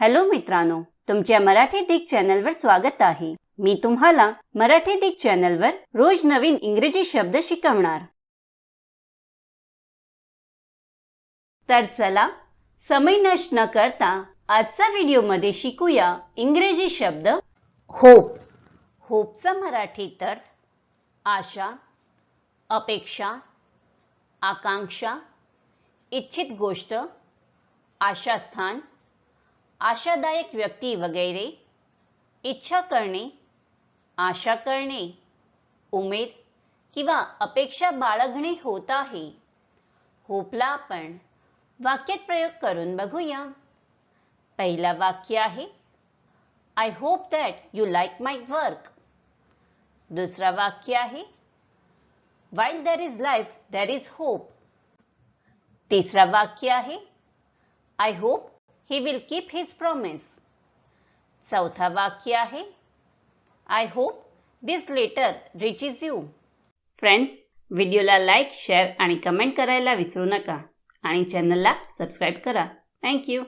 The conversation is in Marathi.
हॅलो मित्रांनो तुमच्या मराठी दिग चॅनलवर स्वागत आहे. मी तुम्हाला मराठी दिग चॅनलवर रोज नवीन इंग्रजी शब्द शिकवणार. तर चला समय नष्ट न करता आजचा व्हिडिओमध्ये शिकूया इंग्रजी शब्द होप होपचा मराठीत अर्थ आशा अपेक्षा आकांक्षा इच्छित गोष्ट आशास्थान आशादायक व्यक्ती वगैरे इच्छा करणे आशा करणे उमेद किंवा अपेक्षा बाळगणे होत आहे. होपला आपण वाक्यात प्रयोग करून बघूया. पहिला वाक्य आहे I hope that you like my work दुसरा वाक्य आहे while there is life there is hope तिसरा वाक्य आहे I hope he will keep his promise चौथा वाक्य आहे. I hope this letter reaches you friends व्हिडिओला लाईक शेअर आणि कमेंट करायला विसरू नका. आणि चॅनलला सबस्क्राईब करा. थँक्यू